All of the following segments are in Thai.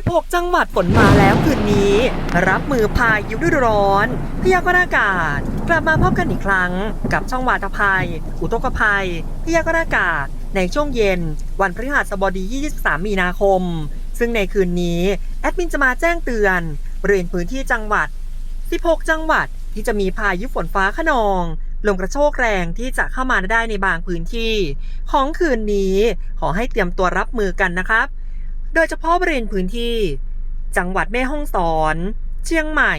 16 จังหวัดฝนมาแล้วคืนนี้ รับมือพายุฤดูร้อน พยากรณ์อากาศ กลับมาพบกันอีกครั้ง กับช่องวาตภัย อุทกภัย พยากรณ์อากาศ ในช่วงเย็น วันพฤหัสบดี 23 มีนาคม ซึ่งในคืนนี้ แอดมินจะมาแจ้งเตือนบริเวณพื้นที่จังหวัด 16 จังหวัดที่จะมีพายุฝนฟ้าขนองลมกระโชกแรงที่จะเข้ามาได้ในบางพื้นที่ ของคืนนี้ขอให้เตรียมตัวรับมือกันนะครับ โดยเฉพาะบริเวณพื้นที่ จังหวัดแม่ฮ่องสอน เชียงใหม่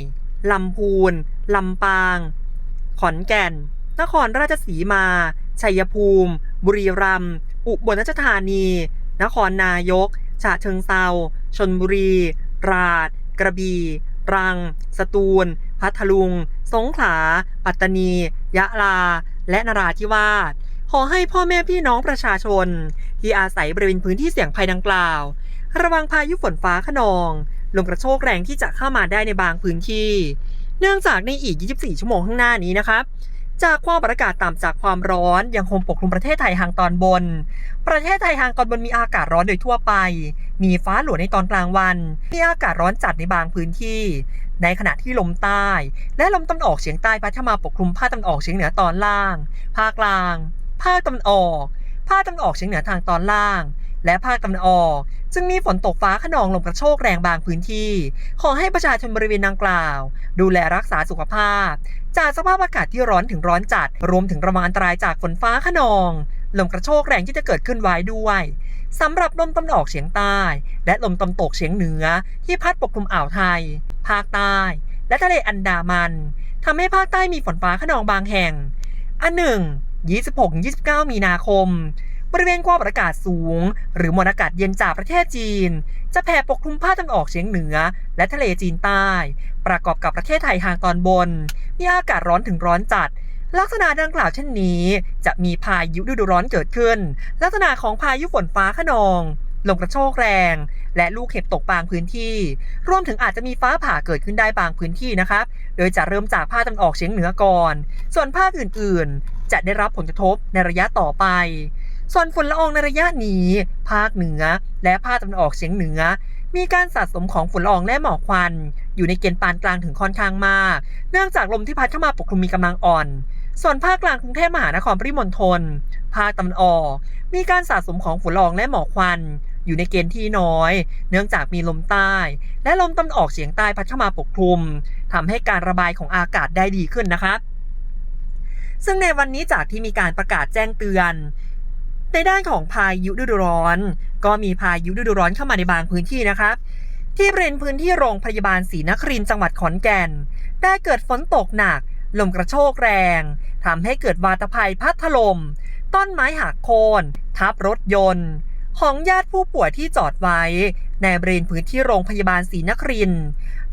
ลำพูน ลำปาง ขอนแก่น นครราชสีมา ชัยภูมิ บุรีรัมย์ อุบลราชธานี นครนายก ฉะเชิงเซาชนบุรี ราษฎร์กระบี่ รัง สตูล พัทลุง สงขลา ปัตตานี ยะลา และนราธิวาสขอให้พ่อแม่พี่น้องประชาชน ที่อาศัยบริเวณพื้นที่เสี่ยงภัยดังกล่าว ระวังพายุฝนฟ้าขนอง ลมกระโชกแรงที่จะเข้ามาได้ในบางพื้นที่ เนื่องจากในอีก 24 ชั่วโมงข้างหน้านี้นะครับจากความประกาศต่ำจากความร้อนยังคงปกคลุมประเทศไทยทางตอนบน ประเทศไทยทางตอนบนมีอากาศร้อนโดยทั่วไป มีฟ้าหลวในตอนกลางวัน มีอากาศร้อนจัดในบางพื้นที่ ในขณะที่ลมใต้ และลมตะวันออกเฉียงใต้พัดเข้ามาปกคลุมภาคตะวันออกเฉียงเหนือตอนล่าง ภาคกลาง ภาคตะวันออก ภาคตะวันออกเฉียงเหนือทางตอนล่าง และภาคตะวันออก จึงมีฝนตกฟ้าขนองลมกระโชกแรงบางพื้นที่ ขอให้ประชาชนบริเวณดังกล่าว ดูแลรักษาสุขภาพ จากสภาพอากาศที่ร้อนถึงร้อนจัด รวมถึงระวังอันตรายจากฝนฟ้าขนองลมกระโชกแรงที่จะเกิดขึ้นไว้ด้วยสำหรับลมตะวันออกเฉียงใต้ และลมตะวันตกเฉียงเหนือ ที่พัดปกคลุมอ่าวไทย ภาคใต้ และทะเลอันดามันทำให้ภาคใต้มีฝนฟ้าขนองบางแห่ง อันหนึ่ง 26-29 มีนาคม บริเวณความกดอากาศสูง หรือมวลอากาศเย็นจากประเทศจีน จะแผ่ปกคลุมภาคตะวันออกเฉียงเหนือ และทะเลจีนใต้ ประกอบกับประเทศไทยทางตอนบน มีอากาศร้อนถึงร้อนจัด ลักษณะดังกล่าวเช่นนี้ จะมีพายุฤดูร้อนเกิดขึ้น ลักษณะของพายุฝนฟ้าขนองลมกระโชกแรง และลูกเห็บตกบางพื้นที่ รวมถึงอาจจะมีฟ้าผ่าเกิดขึ้นได้บางพื้นที่นะครับ โดยจะเริ่มจากภาคตะวันออกเฉียงเหนือก่อน ส่วนภาคอื่นๆ จะได้รับผลกระทบในระยะต่อไป ส่วนฝุ่นละอองในระยะนี้ ภาคเหนือ และภาคตะวันออกเฉียงเหนือ มีการสะสมของฝุ่นละอองและหมอกควัน อยู่ในเกณฑ์ปานกลางถึงค่อนข้างมาก เนื่องจากลมที่พัดเข้ามาปกคลุมมีกำลังอ่อน ส่วนภาคกลางกรุงเทพมหานครปริมณฑลภาคตะวันออก มีการสะสมของฝุ่นละอองและหมอกควันอยู่ในเกณฑ์ที่น้อย เนื่องจากมีลมใต้ และลมตะวันออกเฉียงใต้พัดเข้ามาปกคลุมทำให้การระบายของอากาศได้ดีขึ้นนะครับซึ่งในวันนี้จากที่มีการประกาศแจ้งเตือน ในด้านของพายุฤดูร้อน ก็มีพายุฤดูร้อนเข้ามาในบางพื้นที่นะครับที่บริเวณพื้นที่โรงพยาบาลศรีนครินจังหวัดขอนแก่น ได้เกิดฝนตกหนัก ลมกระโชกแรงทำให้เกิดวาตภัยพัดถล่มต้นไม้หักโค่นทับรถยนต์ ของญาติผู้ป่วยที่จอดไว้ ในบริเวณพื้นที่โรงพยาบาลศรีนคริน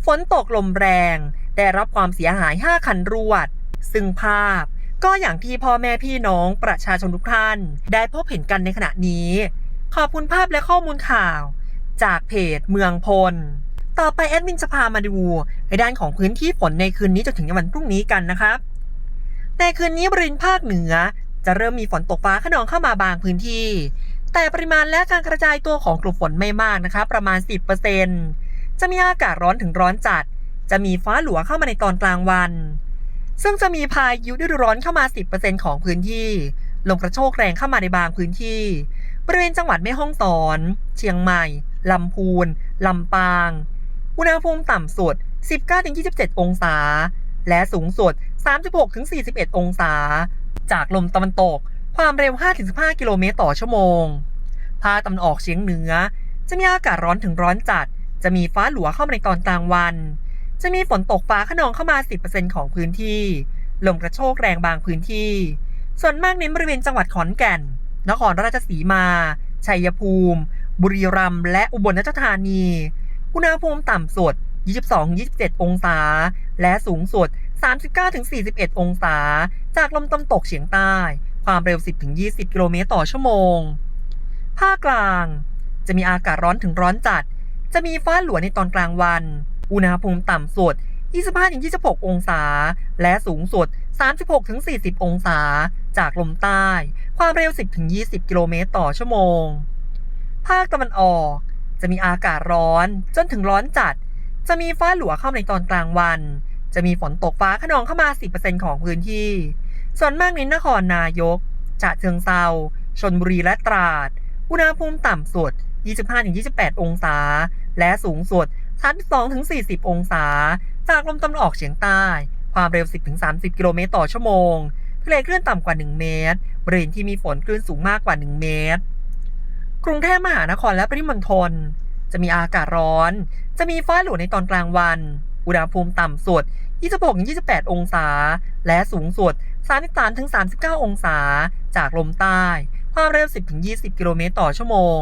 ฝนตกลมแรง ได้รับความเสียหาย 5 คันรวด ซึ่งภาพ ก็อย่างที่พ่อแม่พี่น้องประชาชนทุกท่าน ได้พบเห็นกันในขณะนี้ ขอบคุณภาพและข้อมูลข่าว จากเพจเมืองพล ต่อไปแอดมินจะพามาดูในด้านของพื้นที่ฝนในคืนนี้จนถึงวันพรุ่งนี้กันนะครับในคืนนี้บริเวณภาคเหนือ จะเริ่มมีฝนตกฟ้าขนองเข้ามาบางพื้นที่ แต่ปริมาณและการกระจายตัวของกลุ่มฝนไม่มากนะคะประมาณ 10%จะมีอากาศร้อนถึงร้อนจัด จะมีฟ้าหลัวเข้ามาในตอนกลางวัน ซึ่งจะมีพายุฤดูร้อนเข้ามา 10%ของพื้นที่ ลมกระโชกแรงเข้ามาในบางพื้นที่ บริเวณจังหวัดแม่ฮ่องสอน เชียงใหม่ ลำพูน ลำปาง อุณหภูมิต่ำสุด 19-27 องศา และสูงสุด 36-41 องศา จากลมตะวันตก ความเร็ว 5-15 กิโลเมตรต่อชั่วโมง ภาคตะวันออกเฉียงเหนือ จะมีอากาศร้อนถึงร้อนจัด จะมีฟ้าหลัวเข้ามาในตอนกลางวัน จะมีฝนตกฟ้าขนองเข้ามา 10%ของพื้นที่ ลมกระโชกแรงบางพื้นที่ ส่วนมากเน้นบริเวณจังหวัดขอนแก่น นครราชสีมา ชัยภูมิ บุรีรัมย์ และอุบลราชธานี อุณหภูมิต่ำสุด 22-27 องศา และสูงสุด 39-41 องศา จากลมตะวันตกเฉียงใต้ ความเร็ว 10-20 กิโลเมตรต่อชั่วโมง ภาคกลาง จะมีอากาศร้อนถึงร้อนจัด จะมีฟ้าหลัวในตอนกลางวัน อุณหภูมิต่ำสุด 25-26 องศา และสูงสุด 36-40 องศา จากลมใต้ ความเร็ว 10-20 กิโลเมตรต่อชั่วโมง ภาคตะวันออก จะมีอากาศร้อนจนถึงร้อนจัด จะมีฟ้าหลัวเข้าในตอนกลางวัน จะมีฝนตกฟ้าขนองเข้ามา 10%ของพื้นที่ ส่วนมากในนครนายกฉะเชิงเซาชนบุรีและตราด อุณหภูมิต่ำสุด 25-28 องศา และสูงสุด 32-40 องศา จากลมตะวันออกเฉียงใต้ ความเร็ว 10-30 กิโลเมตรต่อชั่วโมงทะเลคลื่นต่ำกว่า 1 เมตร บริเวณที่มีฝนคลื่นสูงมากกว่า 1 เมตร กรุงเทพมหานครและปริมณฑลจะมีอากาศร้อน จะมีฟ้าหลัวในตอนกลางวัน อุณหภูมิต่ำสุด 26-28 องศา และสูงสุด 33-39 องศา จากลมใต้ ความเร็ว 10-20 กิโลเมตรต่อชั่วโมง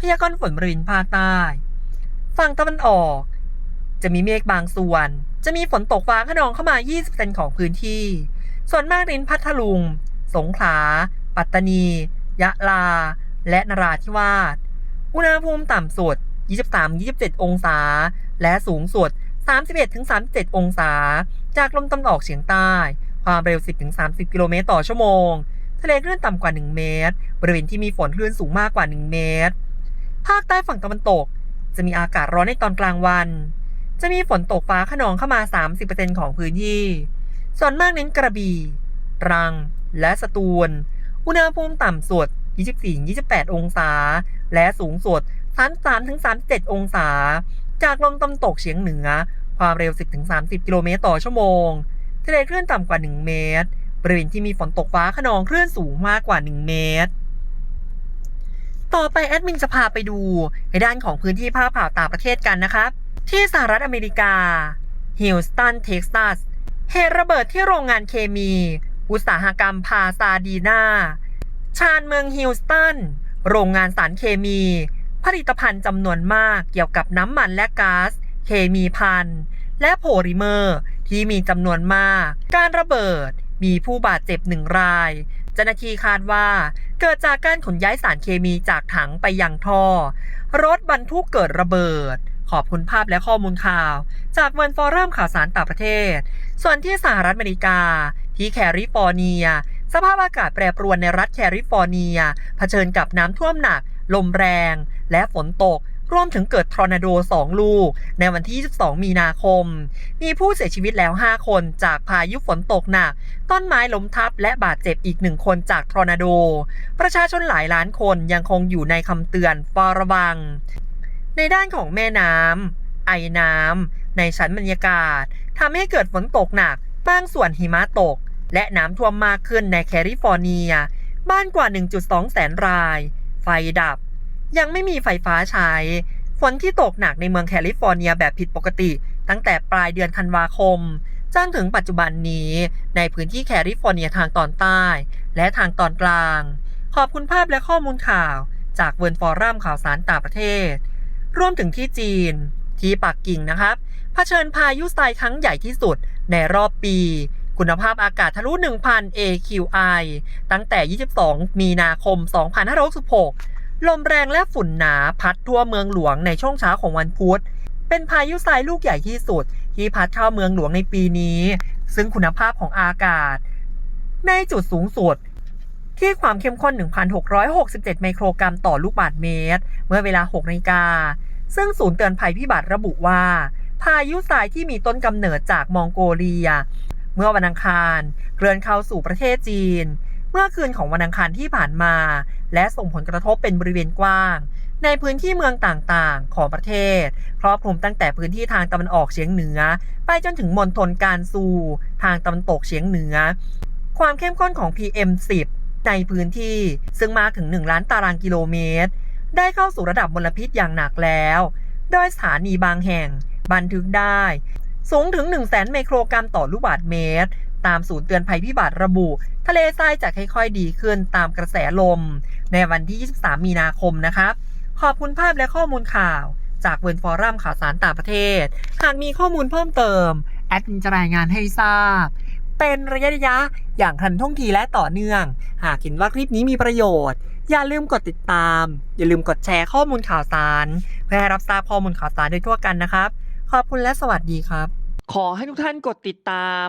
พยากรณ์ฝนบริเวณภาคใต้ ฝั่งตะวันออก จะมีเมฆบางส่วน จะมีฝนตกฟ้าขนองเข้ามา 20%ของพื้นที่ ส่วนมากรินพัทลุง สงขลา ปัตตานี ยะลา และนราธิวาส อุณหภูมิต่ำสุด 23-27 องศา และสูงสุด 31-37 องศา จากลมตะวันออกเฉียงใต้ ความเร็ว 10-30 กิโลเมตรต่อชั่วโมง ทะเลคลื่นต่ำกว่า 1 เมตร บริเวณที่มีฝนคลื่นสูงมากกว่า 1 เมตร ภาคใต้ฝั่งตะวันตก จะมีอากาศร้อนในตอนกลางวัน จะมีฝนตกฟ้าขนองเข้ามา 30%ของพื้นที่ ส่วนมากเน้นกระบี่ตรัง และสตูล อุณหภูมิต่ำสุด 24-28 องศา และสูงสุด 33-37 องศา จากลมตะวันตกเฉียงเหนือ ความเร็ว 10-30 กิโลเมตรต่อชั่วโมง ทะเลคลื่นต่ำกว่า 1 เมตร บริเวณที่มีฝนตกฟ้าขนองคลื่นสูงมากกว่า 1 เมตร ต่อไปแอดมินจะพาไปดู ในด้านของพื้นที่ภาพข่าวต่างประเทศกันนะครับ ที่สหรัฐอเมริกาฮิลสตันเท็กซัสเหตุระเบิดที่โรงงานเคมี อุตสาหกรรมพาซาดีนาชานเมืองฮิลสตันโรงงานสารเคมี ผลิตภัณฑ์จำนวนมากเกี่ยวกับน้ำมันและก๊าซเคมีพันและโพลิเมอร์ที่มีจำนวนมาก การระเบิดมีผู้บาดเจ็บหนึ่งราย เจ้าหน้าที่คาดว่าเกิดจากการขนย้ายสารเคมีจากถังไปยังท่อ รถบรรทุกเกิดระเบิด ขอบคุณภาพและข้อมูลข่าว จากเวิร์นฟอรัมข่าวสารต่างประเทศ ส่วนที่สหรัฐอเมริกา ที่แคลิฟอร์เนีย สภาพอากาศแปรปรวนในรัฐแคลิฟอร์เนีย เผชิญกับน้ำท่วมหนัก ลมแรง และฝนตก รวมถึงเกิดทอร์นาโด 2 ลูก ในวันที่ 22 มีนาคม มีผู้เสียชีวิตแล้ว 5 คนจากพายุฝนตกหนัก ต้นไม้ล้มทับและบาดเจ็บอีกหนึ่งคนจากทอร์นาโด ประชาชนหลายล้านคนยังคงอยู่ในคำเตือนเฝ้าระวัง ในด้านของแม่น้ำไอน้ำในชั้นบรรยากาศทำให้เกิดฝนตกหนักบางส่วนหิมะตก และน้ำท่วมมากขึ้นในแคลิฟอร์เนีย บ้านกว่า 1.2 แสนราย ไฟดับ ยังไม่มีไฟฟ้าใช้ ฝนที่ตกหนักในเมืองแคลิฟอร์เนียแบบผิดปกติ ตั้งแต่ปลายเดือนธันวาคมจนถึงปัจจุบันนี้ในพื้นที่แคลิฟอร์เนียทางตอนใต้ และทางตอนกลาง ขอบคุณภาพและข้อมูลข่าว จากเวิร์นฟอรัมข่าวสารต่างประเทศ รวมถึงที่จีน ที่ปักกิ่งนะครับเผชิญพายุทรายครั้งใหญ่ที่สุดในรอบปี คุณภาพอากาศทะลุ 1,000 AQI ตั้งแต่ 22 มีนาคม 2566 ลมแรงและฝุ่นหนาพัดทั่วเมืองหลวงในช่วงเช้าของวันพุธ เป็นพายุทรายลูกใหญ่ที่สุด ที่พัดเข้าเมืองหลวงในปีนี้ ซึ่งคุณภาพของอากาศ ในจุดสูงสุด ที่ความเข้มข้น 1,667 ไมโครกรัมต่อลูกบาศก์เมตร เมื่อเวลา6นาฬิกา ซึ่งศูนย์เตือนภัยพิบัติระบุว่า พายุทรายที่มีต้นกำเนิดจากมองโกเลีย เมื่อวันอังคารเคลื่อนเข้าสู่ประเทศจีน เมื่อคืนของวันอังคารที่ผ่านมา และส่งผลกระทบเป็นบริเวณกว้าง ในพื้นที่เมืองต่างๆ ของประเทศ ครอบคลุมตั้งแต่พื้นที่ทางตะวันออกเฉียงเหนือ ไปจนถึงมณฑลการซูทางตะวันตกเฉียงเหนือ ความเข้มข้นของ PM 10 ในพื้นที่ซึ่งมากถึง 1 ล้านตารางกิโลเมตร ได้เข้าสู่ระดับมลพิษอย่างหนักแล้ว โดยสถานีบางแห่ง บันทึกได้ สูงถึง 1 0 0 0 0แสนไมโครกรัมต่อลูกบาศก์เมตร ตามศูนย์เตือนภัยพิบัติระบุ ทะเลทรายจะค่อยๆ ดีขึ้นตามกระแสลม ในวันที่ 23 มีนาคมนะครับ ขอบคุณภาพและข้อมูลข่าว จากเวิร์นฟอรัมข่าวสารต่างประเทศ หากมีข้อมูลเพิ่มเติม แอดมินจะรายงานให้ทราบ เป็นระยะระยะอย่างทันท่วงทีและต่อเนื่อง หากเห็นว่าคลิปนี้มีประโยชน์ อย่าลืมกดติดตาม อย่าลืมกดแชร์ข้อมูลข่าวสาร เพื่อให้รับทราบข้อมูลข่าวสารโดยทั่วกันนะครับ ขอบคุณและสวัสดีครับ ขอให้ทุกท่านกดติดตาม